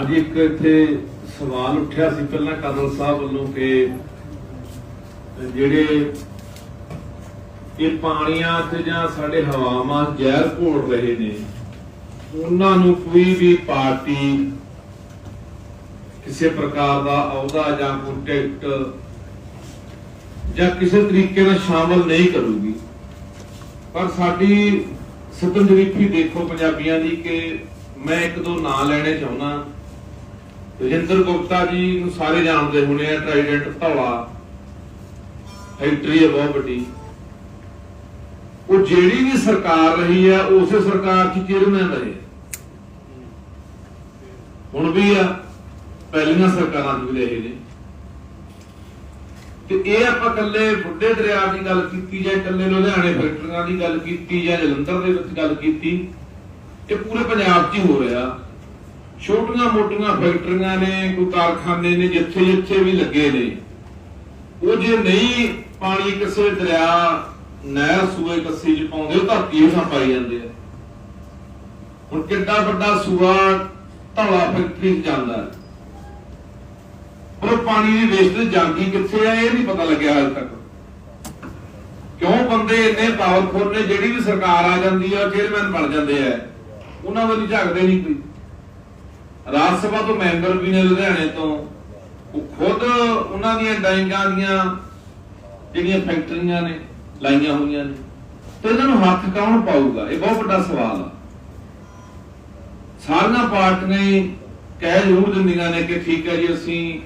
ਅੱਜ ਇੱਕ ਇੱਥੇ ਸਵਾਲ ਉੱਠਿਆ ਸੀ ਪਹਿਲਾਂ ਕਦਲ ਸਾਹਿਬ ਵੱਲੋਂ ਕਿ ਜਿਹੜੇ ਇਹ ਪਾਣੀਆਂ ਤੇ ਜਾਂ ਸਾਡੇ ਹਵਾਵਾਂ ਜ਼ਹਿਰ ਘੋਲ ਰਹੇ ਨੇ, ਉਹਨਾਂ ਨੂੰ ਕੋਈ ਵੀ ਪਾਰਟੀ ਕਿਸੇ ਪ੍ਰਕਾਰ ਦਾ ਅਹੁਦਾ ਜਾਂ ਕੋਈ ਟਿਕਟ ਜਾਂ ਕਿਸੇ ਤਰੀਕੇ ਨਾਲ ਸ਼ਾਮਲ ਨਹੀਂ ਕਰੂਗੀ। ਪਰ ਸਾਡੀ ਸਤੰਜਰੀਫੀ ਦੇਖੋ ਪੰਜਾਬੀਆਂ ਦੀ ਕਿ ਮੈਂ ਇੱਕ ਦੋ ਨਾਂ ਲੈਣੇ ਚਾਹੁੰਦਾ। ਰਜਿੰਦਰ ਗੁਪਤਾ ਜੀ ਨੂੰ ਸਾਰੇ ਜਾਣਦੇ ਹੋਣੇ ਆ ਟ੍ਰਾਈਡੈਂਟ ਧੌਲਾ ਫੈਕਟਰੀ ਹੈ ਬਹੁਤ ਵੱਡੀ। ਉਹ ਜਿਹੜੀ ਵੀ ਸਰਕਾਰ ਰਹੀ ਹੈ ਉਸੇ ਸਰਕਾਰ 'ਚ ਚੇਅਰਮੈਨ ਰਹੇ ਹੁਣ ਵੀ ਆ, ਪਹਿਲੀਆਂ ਸਰਕਾਰਾਂ 'ਚ ਵੀ ਰਹੇ ਨੇ। ਤੇ ਇਹ ਆਪਾਂ ਕੱਲੇ ਬੁੱਢੇ ਦਰਿਆ ਦੀ ਗੱਲ ਕੀਤੀ ਜਾਂ ਕੱਲੇ ਲੁਧਿਆਣੇ ਫੈਕਟਰੀਆਂ ਦੀ ਗੱਲ ਕੀਤੀ ਜਾਂ ਜਲੰਧਰ ਦੇ ਵਿੱਚ ਗੱਲ ਕੀਤੀ, ਇਹ ਪੂਰੇ ਪੰਜਾਬ 'ਚ ਹੀ ਹੋ ਰਿਹਾ। ਛੋਟੀਆਂ ਮੋਟੀਆਂ ਫੈਕਟਰੀਆਂ ਨੇ, ਕੋਈ ਕਾਰਖਾਨੇ ਨੇ, ਜਿੱਥੇ ਜਿੱਥੇ ਵੀ ਲੱਗੇ ਨੇ। ਉਹ ਜੇ ਨਹੀਂ ਪਾਣੀ ਕਿਸੇ ਦਰਿਆ, ਨਹਿਰ, ਸੂਏ ਕੱਸੀ 'ਚ ਪਾਉਂਦੇ, ਉਹ ਧਰਤੀ ਹੇਠਾਂ ਪਾਈ ਜਾਂਦੇ ਆ? ਹੁਣ ਕਿੱਡਾ ਵੱਡਾ ਸੂਆ ਧੌਲਾ ਫੈਕਟਰੀ 'ਚ ਜਾਂਦਾ ਪਰ ਪਾਣੀ ਦੀ ਵੇਸਟ ਜਾਂਦੀ ਕਿੱਥੇ ਆ, ਇਹ ਨਹੀਂ ਪਤਾ ਲੱਗਿਆ ਹਾਲ ਤੱਕ। ਕਿਉਂ ਬੰਦੇ ਇੰਨੇ ਪਾਵਰਫੁਲ ਨੇ, ਜਿਹੜੀ ਵੀ ਸਰਕਾਰ ਆ ਜਾਂਦੀ ਆ ਚੇਅਰਮੈਨ ਬਣ ਜਾਂਦੇ ਆ। ਉਹਨਾਂ ਵੱਲ ਝਾਕਦੇ ਨਹੀਂ ਕੋਈ। ਰਾਜ ਸਭਾ ਤੋਂ ਮੈਂਬਰ ਵੀ ਨੇ ਲੁਧਿਆਣੇ ਤੋਂ। ਉਹ ਖੁਦ ਉਹਨਾਂ ਦੀਆਂ ਡਾਈਂਗਾਂ ਦੀਆਂ ਜਿਹੜੀਆਂ ਫੈਕਟਰੀਆਂ ਨੇ, ਲਾਈਆਂ ਹੋਈਆਂ ਨੇ। ਤੇ ਇਹਨਾਂ ਨੂੰ ਹੱਥ ਕੌਣ ਪਾਊਗਾ? ਇਹ ਬਹੁਤ ਵੱਡਾ ਸਵਾਲ ਆ। ਸਾਰੀਆਂ ਪਾਰਟੀਆਂ ਕਹਿ ਜ਼ਰੂਰ ਦਿੰਦੀਆਂ ਨੇ ਕਿ ਠੀਕ ਹੈ ਜੀ, ਅਸੀਂ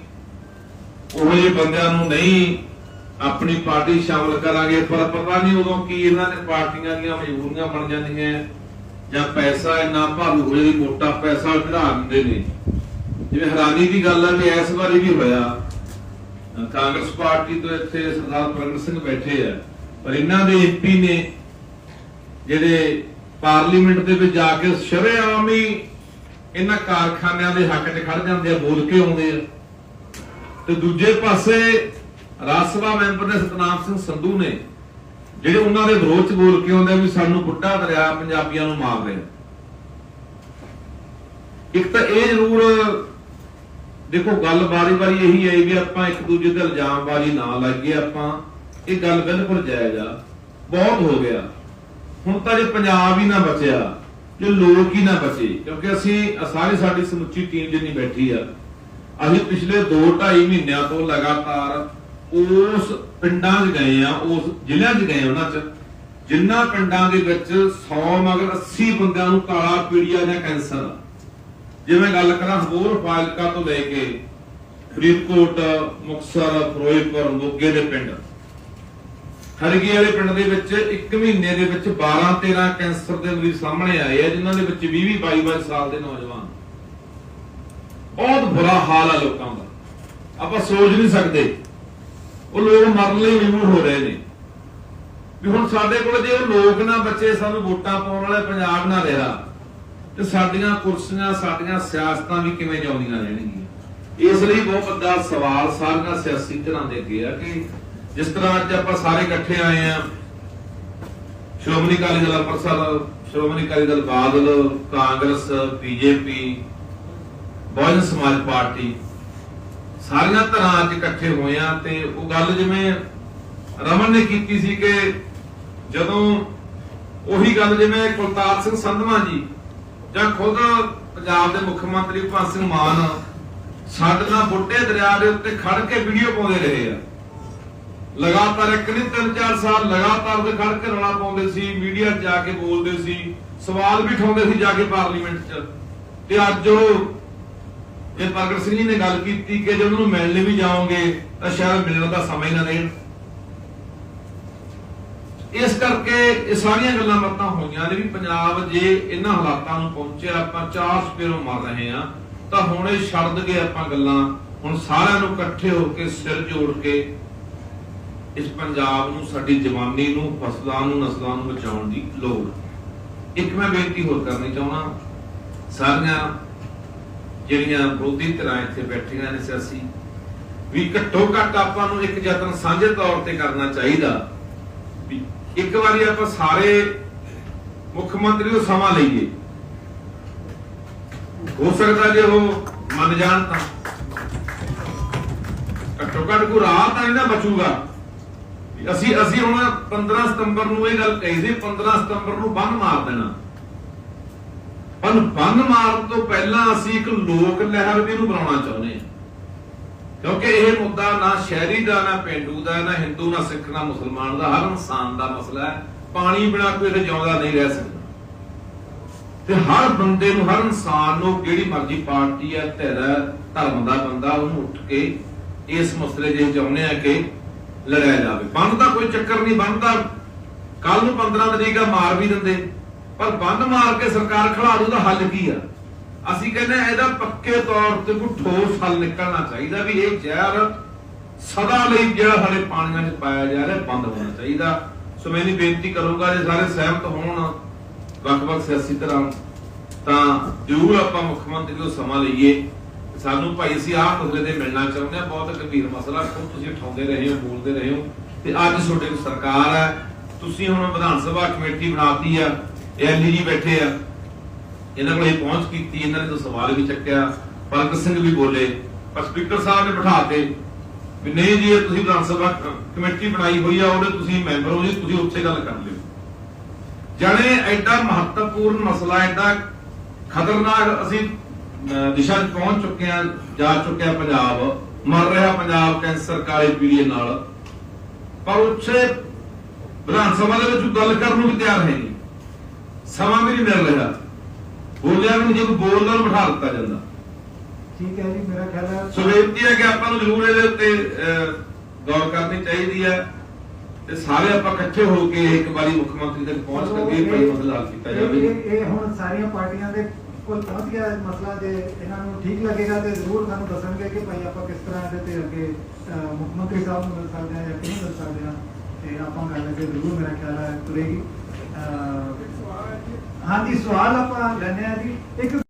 ਉਹ ਜਿਹੇ ਬੰਦਿਆਂ ਨੂੰ ਨਹੀਂ ਆਪਣੀ ਪਾਰਟੀ ਸ਼ਾਮਲ ਕਰਾਂਗੇ, ਪਰ ਪਤਾ ਨਹੀਂ ਉਦੋਂ ਕੀ ਇਹਨਾਂ ਨੇ ਪਾਰਟੀਆਂ ਦੀਆਂ ਮਜਬੂਰੀਆਂ ਬਣ ਜਾਂਦੀਆਂ। ਜਾਂ ਪੈਸਾ ਇੰਨਾ ਭਾਰੂ ਹੋ ਜਾਂਦੀ ਮੋਟਾ ਪੈਸਾ ਚੜਾ ਦਿੰਦੇ ਨੇ। ਜਿਵੇਂ ਹੈਰਾਨੀ ਦੀ ਗੱਲ ਹੈ ਕਿ ਇਸ ਵਾਰੀ ਵੀ ਹੋਇਆ। ਕਾਂਗਰਸ ਪਾਰਟੀ ਤੋਂ ਇੱਥੇ ਸਰਦਾਰ ਪ੍ਰਗਟ ਸਿੰਘ ਬੈਠੇ ਆ। ਪਰ ਇਹਨਾਂ ਦੇ ਐਮਪੀ ਨੇ ਜਿਹੜੇ ਪਾਰਲੀਮੈਂਟ ਦੇ ਵਿੱਚ ਜਾ ਕੇ ਸ਼ਰੇਆਮ ਹੀ ਇਹਨਾਂ ਕਾਰਖਾਨਿਆਂ ਦੇ ਹੱਕ 'ਚ ਖੜ ਜਾਂਦੇ ਆ, ਬੋਲ ਕੇ ਆਉਂਦੇ ਆ। ਤੇ ਦੂਜੇ ਪਾਸੇ ਰਾਜ ਸਭਾ ਮੈਂਬਰ ਨੇ ਸਤਨਾਮ ਸਿੰਘ ਸੰਧੂ ਨੇ ਜਿਹੜੇ ਉਹਨਾਂ ਦੇ ਵਿਰੋਧ 'ਚ ਬੋਲ ਕੇ ਆਉਂਦੇ ਵੀ ਸਾਨੂੰ ਬੁੱਢਾ ਦਰਿਆ ਪੰਜਾਬੀਆਂ ਨੂੰ ਮਾਰ ਰਿਹਾ ਇੱਕ ਤਾਂ ਇਹ ਜ਼ਰੂਰ, ਦੇਖੋ, ਗੱਲ ਬਾਰੀ-ਬਾਰੀ ਇਹੀ ਹੈ ਵੀ ਆਪਾਂ ਇੱਕ ਦੂਜੇ ਤੇ ਇਲਜ਼ਾਮਬਾਜ਼ੀ ਨਾ ਲਾਈਏ ਆਪਾਂ। ਇਹ ਗੱਲ ਬਿਲਕੁਲ ਜਾਇਜ਼ ਆ। ਬਹੁਤ ਹੋ ਗਿਆ। ਹੁਣ ਤਾਂ ਜੇ ਪੰਜਾਬ ਹੀ ਨਾ ਬਚਿਆ, ਜੇ ਲੋਕ ਹੀ ਨਾ ਬਚੇ, ਕਿਉਂਕਿ ਅਸੀਂ ਸਾਰੀ ਸਾਡੀ ਸਮੁੱਚੀ ਟੀਮ ਜਿੰਨੀ ਬੈਠੀ ਆ, ਅਸੀਂ ਪਿਛਲੇ 2-2.5 ਮਹੀਨਿਆਂ ਤੋਂ ਲਗਾਤਾਰ ਉਸ ਪਿੰਡਾਂ 'ਚ ਗਏ ਆ, ਉਸ ਜ਼ਿਲ੍ਹਿਆਂ 'ਚ ਗਏ ਉਹਨਾਂ 'ਚ, ਜਿੰਨਾ ਪਿੰਡਾਂ ਦੇ ਵਿੱਚ 100 ਮਗਰ 80 ਬੰਦਿਆਂ ਨੂੰ ਕਾਲਾ ਪੀੜੀਆ ਜਾਂ ਕੈਂਸਰ ਆ। ਜਿਵੇਂ ਗੱਲ ਕਰਾਂ ਹੋਰ ਫਾਜ਼ਿਲਕਾ ਤੋਂ ਲੈ ਕੇ ਫਰੀਦਕੋਟ, ਮੁਕਤਸਰ, ਫਿਰੋਜ਼ਪੁਰ, ਮੋਗੇ ਦੇ ਪਿੰਡ, ਹਰਗੀ ਵਾਲੇ ਪਿੰਡ ਦੇ ਵਿੱਚ 1 ਮਹੀਨੇ ਦੇ ਵਿੱਚ 12 13 ਕੈਂਸਰ ਦੇ ਮਰੀਜ਼ ਸਾਹਮਣੇ ਆਏ ਆ, ਜਿਨ੍ਹਾਂ ਦੇ ਵਿੱਚ 20 22 22 ਸਾਲ ਦੇ ਨੌਜਵਾਨ। ਬਹੁਤ ਬੁਰਾ ਹਾਲ ਆ ਲੋਕਾਂ ਦਾ। ਆਪਾਂ ਸੋਚ ਨਹੀਂ ਸਕਦੇ ਉਹ ਲੋਕ ਮਰਨ ਲਈ ਮਜਬੂਰ ਹੋ ਰਹੇ ਨੇ। ਵੀ ਹੁਣ ਸਾਡੇ ਕੋਲ ਜੇ ਉਹ ਲੋਕ ਨਾ ਬੱਚੇ, ਸਾਨੂੰ ਵੋਟਾਂ ਪਾਉਣ ਵਾਲੇ ਪੰਜਾਬ ਨਾ ਰਿਹਾ ਤੇ ਸਾਡੀਆਂ ਕੁਰਸੀਆਂ, ਸਾਡੀਆਂ ਸਿਆਸਤਾਂ ਵੀ ਕਿਵੇਂ ਜਾਉਂਦੀਆਂ ਰਹਿਣਗੀਆਂ? ਇਸ ਲਈ ਬਹੁਤ ਵੱਡਾ ਸਵਾਲ ਸਾਰੀਆਂ ਸਿਆਸੀ ਧਿਰਾਂ ਦੇ ਅੱਗੇ ਆ ਕਿ ਜਿਸ ਤਰ੍ਹਾਂ ਅੱਜ ਆਪਾਂ ਸਾਰੇ ਇਕੱਠੇ ਆਏ ਆ, ਸ਼੍ਰੋਮਣੀ ਅਕਾਲੀ ਦਲ ਅੰਮ੍ਰਿਤਸਰ, ਸ਼੍ਰੋਮਣੀ ਅਕਾਲੀ ਦਲ ਬਾਦਲ, ਕਾਂਗਰਸ, ਬੀਜੇਪੀ, ਬਹੁਜਨ ਸਮਾਜ ਪਾਰਟੀ ਸਾਰੀਆਂ ਧਿਰਾਂ ਅੱਜ ਇਕੱਠੇ ਹੋਏ ਆ ਤੇ ਉਹ ਗੱਲ ਜਿਵੇਂ ਰਮਨ ਨੇ ਕੀਤੀ ਸੀ ਕਿ ਜਦੋਂ ਉਹੀ ਗੱਲ ਜਿਵੇਂ ਕੁਲਤਾਰ ਸਿੰਘ ਸੰਧਵਾ ਜੀ ਜਾਂ ਖੁਦ ਪੰਜਾਬ ਦੇ ਮੁੱਖ ਮੰਤਰੀ ਭਗਵੰਤ ਸਿੰਘ ਮਾਨ ਸਾਡੇ ਨਾਲ ਬੁੱਢੇ ਦਰਿਆ ਦੇ ਉੱਤੇ ਖੜ ਕੇ ਵੀਡੀਓ ਪਾਉਂਦੇ ਰਹੇ ਆ। ਲਗਾਤਾਰ ਇੱਕ ਨਹੀਂ, ਤਿੰਨ, ਚਾਰ ਸਾਲ ਲਗਾਤਾਰ ਤੇ ਖੜ ਕੇ ਰੌਲਾ ਪਾਉਂਦੇ ਸੀ, ਮੀਡੀਆ 'ਚ ਜਾ ਕੇ ਬੋਲਦੇ ਸੀ, ਸਵਾਲ ਵੀ ਉਠਾਉਂਦੇ ਸੀ ਜਾ ਕੇ ਪਾਰਲੀਮੈਂਟ 'ਚ। ਤੇ ਅੱਜ ਉਹ ਇਹ ਪ੍ਰਗਟ ਸਿੰਘ ਜੀ ਨੇ ਗੱਲ ਕੀਤੀ ਕਿ ਜੇ ਉਹਨਾਂ ਨੂੰ ਮਿਲਣ ਵੀ ਜਾਓਗੇ, ਤਾਂ ਸ਼ਾਇਦ ਮਿਲਣ ਦਾ ਸਮਾਂ ਹੀ ਨਾ ਦੇਣ। ਇਸ ਕਰਕੇ ਇਹ ਸਾਰੀਆਂ ਗੱਲਾਂ ਬਾਤਾਂ ਹੋਈਆਂ ਨੇ ਵੀ ਪੰਜਾਬ ਜੇ ਇਹਨਾਂ ਹਾਲਾਤਾਂ ਨੂੰ ਪਹੁੰਚਿਆ, ਆਪਾਂ ਚਾਰ ਸਪੇਰੋਂ ਮਰ ਰਹੇ ਆ ਤਾਂ ਹੁਣ ਇਹ ਛੱਡ ਦਗੇ ਆਪਾਂ ਗੱਲਾਂ ਹੁਣ ਸਾਰਿਆਂ ਨੂੰ ਇਕੱਠੇ ਹੋ ਕੇ ਸਿਰ ਜੋੜ ਕੇ ਇਸ ਪੰਜਾਬ ਨੂੰ, ਸਾਡੀ ਜਵਾਨੀ ਨੂੰ, ਫਸਲਾਂ ਨੂੰ, ਨਸਲਾਂ ਨੂੰ ਬਚਾਉਣ ਦੀ ਲੋੜ। ਇੱਕ ਮੈਂ ਬੇਨਤੀ ਹੋਰ ਕਰਨੀ ਚਾਹੁੰਦਾ, ਸਾਰੀਆਂ ਜਿਹੜੀਆਂ ਵਿਰੋਧੀ ਧਿਰਾਂ ਇੱਥੇ ਬੈਠੀਆਂ ਨੇ ਸਿਆਸੀ, ਵੀ ਘੱਟੋ ਘੱਟ ਆਪਾਂ ਨੂੰ ਇੱਕ ਯਤਨ ਸਾਂਝੇ ਤੌਰ ਤੇ ਕਰਨਾ ਚਾਹੀਦਾ ਵੀ ਇੱਕ ਵਾਰੀ ਆਪਾਂ ਸਾਰੇ ਮੁੱਖ ਮੰਤਰੀ ਨੂੰ ਸਮਾਂ ਲਈਏ। ਹੋ ਸਕਦਾ ਜੇ ਉਹ ਮੰਨ ਜਾਣ ਤਾਂ। ਘੱਟੋ ਘੱਟ ਕੋਈ ਰਾਹ ਤਾਂ ਇਹਨਾਂ ਬਚੂਗਾ। ਅਸੀਂ ਅਸੀਂ ਹੁਣ 15 ਸਤੰਬਰ ਨੂੰ ਇਹ ਗੱਲ ਕਹੀ ਸੀ 15 ਸਤੰਬਰ ਨੂੰ ਬੰਨ ਮਾਰ ਦੇਣਾ। ਪਰ ਬੰਨ ਮਾਰਨ ਤੋਂ ਪਹਿਲਾਂ ਅਸੀਂ ਇੱਕ ਲੋਕ ਲਹਿਰ ਵੀ ਨੂੰ ਬਣਾਉਣਾ ਚਾਹੁੰਦੇ ਹਾਂ। ਕਿਉਂਕਿ ਇਹ ਮੁੱਦਾ ਨਾ ਸ਼ਹਿਰੀ ਦਾ, ਨਾ ਪਿੰਡੂ ਦਾ, ਨਾ ਹਿੰਦੂ, ਨਾ ਸਿੱਖ, ਨਾ ਮੁਸਲਮਾਨ ਦਾ, ਹਰ ਇਨਸਾਨ ਦਾ ਮਸਲਾ ਹੈ। ਪਾਣੀ ਬਿਨਾ ਕੋਈ ਜਿਉਂਦਾ ਨਹੀਂ ਰਹਿ ਸਕਦਾ। ਤੇ ਹਰ ਬੰਦੇ ਨੂੰ, ਹਰ ਇਨਸਾਨ ਨੂੰ ਜਿਹੜੀ ਮਰਜ਼ੀ ਪਾਰਟੀ ਹੈ, ਧਿਰ ਧਰਮ ਦਾ ਬੰਦਾ, ਉਹਨੂੰ ਉੱਠ ਕੇ ਇਸ ਮਸਲੇ ਦੇ ਚਾਹੁੰਦੇ ਆ ਕਿ ਲੜਿਆ ਜਾਵੇ। ਬੰਦ ਦਾ ਕੋਈ ਚੱਕਰ ਨਹੀਂ ਬੰਦਾ ਕੱਲ ਨੂੰ 15 ਤਰੀਕਾ ਮਾਰ ਵੀ ਦਿੰਦੇ। ਪਰ ਬੰਦ ਮਾਰ ਕੇ ਸਰਕਾਰ ਖੜਾ ਦੂ ਦਾ ਹੱਲ ਕੀ ਆ? ਅਸੀਂ ਕਹਿੰਦੇ ਇਹਦਾ ਪੱਕੇ ਤੌਰ ਤੇ ਕੋਈ ਠੋਸ ਹੱਲ ਨਿਕਲਣਾ ਚਾਹੀਦਾ ਵੀ ਇਹ ਜ਼ਹਿਰ ਸਦਾ ਲਈ ਜਿਹੜਾ ਸਾਡੇ ਪਾਣੀਆਂ 'ਚ ਪਾਇਆ ਜਾ ਰਿਹਾ, ਬੰਦ ਹੋਣਾ ਚਾਹੀਦਾ। ਸੋ ਮੈਂ ਇਹ ਬੇਨਤੀ ਕਰੂੰਗਾ, ਜੇ ਸਾਰੇ ਸਹਿਮਤ ਹੋਣ, ਵੱਖ-ਵੱਖ ਸਿਆਸੀ ਤਰ੍ਹਾਂ, ਤਾਂ ਜ਼ਰੂਰ ਆਪਾਂ ਮੁੱਖ ਮੰਤਰੀ ਤੋਂ ਸਮਾਂ ਲਈਏ। ਸਾਨੂੰ ਭਾਈ, ਅਸੀਂ ਆਹ ਮਸਲੇ ਤੇ ਮਿਲਣਾ ਚਾਹੁੰਦੇ ਆ ਬਹੁਤ ਗੰਭੀਰ ਮਸਲਾ ਖੁਦ ਤੁਸੀਂ ਉਠਾਉਂਦੇ ਰਹੇ ਹੋ, ਬੋਲਦੇ ਰਹੇ ਹੋ। ਤੇ ਅੱਜ ਤੁਹਾਡੇ ਕੋਲ ਸਰਕਾਰ ਹੈ। ਤੁਸੀਂ ਹੁਣ ਵਿਧਾਨ ਸਭਾ ਕਮੇਟੀ ਬਣਾਤੀ ਆ। ਐਲਜੀ ਜੀ ਬੈਠੇ ਆ। ਇਹਨਾਂ ਕੋਲ ਪਹੁੰਚ ਕੀਤੀ, ਇਹਨਾਂ ਨੇ ਤਾਂ ਸਵਾਲ ਵੀ ਚੱਕਿਆ, ਪਲਕ ਸਿੰਘ ਵੀ ਬੋਲੇ, ਪਰ ਸਪੀਕਰ ਸਾਹਿਬ ਨੇ ਬਿਠਾਤੇ ਵੀ ਨਹੀਂ ਜੀ ਤੁਸੀਂ ਵਿਧਾਨ ਸਭਾ ਕਮੇਟੀ ਬਣਾਈ ਹੋਈ ਆ, ਉਹਦੇ ਤੁਸੀਂ ਮੈਂਬਰ ਹੋ ਜੀ, ਤੁਸੀਂ ਉੱਥੇ ਗੱਲ ਕਰ ਲਿਓ। ਜਾਣੇ ਐਡਾ ਮਹੱਤਵਪੂਰਨ ਮਸਲਾ, ਐਡਾ ਖਤਰਨਾਕ ਅਸੀਂ ਦਿਸ਼ਾ 'ਚ ਪਹੁੰਚ ਚੁੱਕੇ ਆ, ਜਾ ਚੁੱਕਿਆ ਪੰਜਾਬ, ਮਰ ਰਿਹਾ ਪੰਜਾਬ ਕੈਂਸਰ ਕਾਲੇ ਪੀਲੀਏ ਨਾਲ। ਪਰ ਉੱਥੇ ਵਿਧਾਨ ਸਭਾ ਦੇ ਵਿੱਚ ਗੱਲ ਕਰਨ ਨੂੰ ਵੀ ਤਿਆਰ ਹੈ ਨਹੀਂ। ਸਮਾਂ ਵੀ ਨਹੀਂ ਮਿਲ ਰਿਹਾ ਬੋਲਿਆ ਨਹੀਂ ਜਦੋਂ ਬੋਲਦਾ ਨੂੰ ਬਿਠਾ ਦਿੱਤਾ ਜਾਂਦਾ। ਠੀਕ ਹੈ ਜੀ ਮੇਰਾ ਖਿਆਲ ਹੈ ਸੋ ਬੇਨਤੀ ਹੈ ਕਿ ਆਪਾਂ ਨੂੰ ਜ਼ਰੂਰ ਇਹਦੇ ਉੱਤੇ ਗੌਰ ਕਰਨੀ ਚਾਹੀਦੀ ਹੈ ਤੇ ਸਾਰੇ ਆਪਾਂ ਇਕੱਠੇ ਹੋ ਕੇ ਇੱਕ ਵਾਰੀ ਮੁੱਖ ਮੰਤਰੀ ਤੱਕ ਪਹੁੰਚ ਕਰਕੇ ਇਹ ਭਾਈ ਮਸਲਾ ਹੱਲ ਕੀਤਾ ਜਾਵੇ। ਇਹ ਹੁਣ ਸਾਰੀਆਂ ਪਾਰਟੀਆਂ ਦੇ ਕੋਲ ਪਹੁੰਚ ਗਿਆ ਮਸਲਾ ਜੇ ਇਹਨਾਂ ਨੂੰ ਠੀਕ ਲੱਗੇਗਾ ਤੇ ਜ਼ਰੂਰ ਸਾਨੂੰ ਦੱਸਣਗੇ ਕਿ ਭਾਈ ਆਪਾਂ ਕਿਸ ਤਰ੍ਹਾਂ ਇਹਦੇ ਤੇ ਅੱਗੇ ਮੁੱਖ ਮੰਤਰੀ ਸਾਹਿਬ ਨੂੰ ਮਿਲ ਸਕਦੇ ਹਾਂ ਜਾਂ ਕਿਹਨੂੰ ਮਿਲ ਸਕਦੇ ਹਾਂ ਤੇ ਆਪਾਂ ਗੱਲ ਅੱਗੇ ਜ਼ਰੂਰ ਮੇਰਾ ਖਿਆਲ ਹੈ ਤੁਰੇਗੀ। ਹਾਂਜੀ ਸਵਾਲ ਆਪਾਂ ਲੈਣੇ ਆ ਜੀ। ਇੱਕ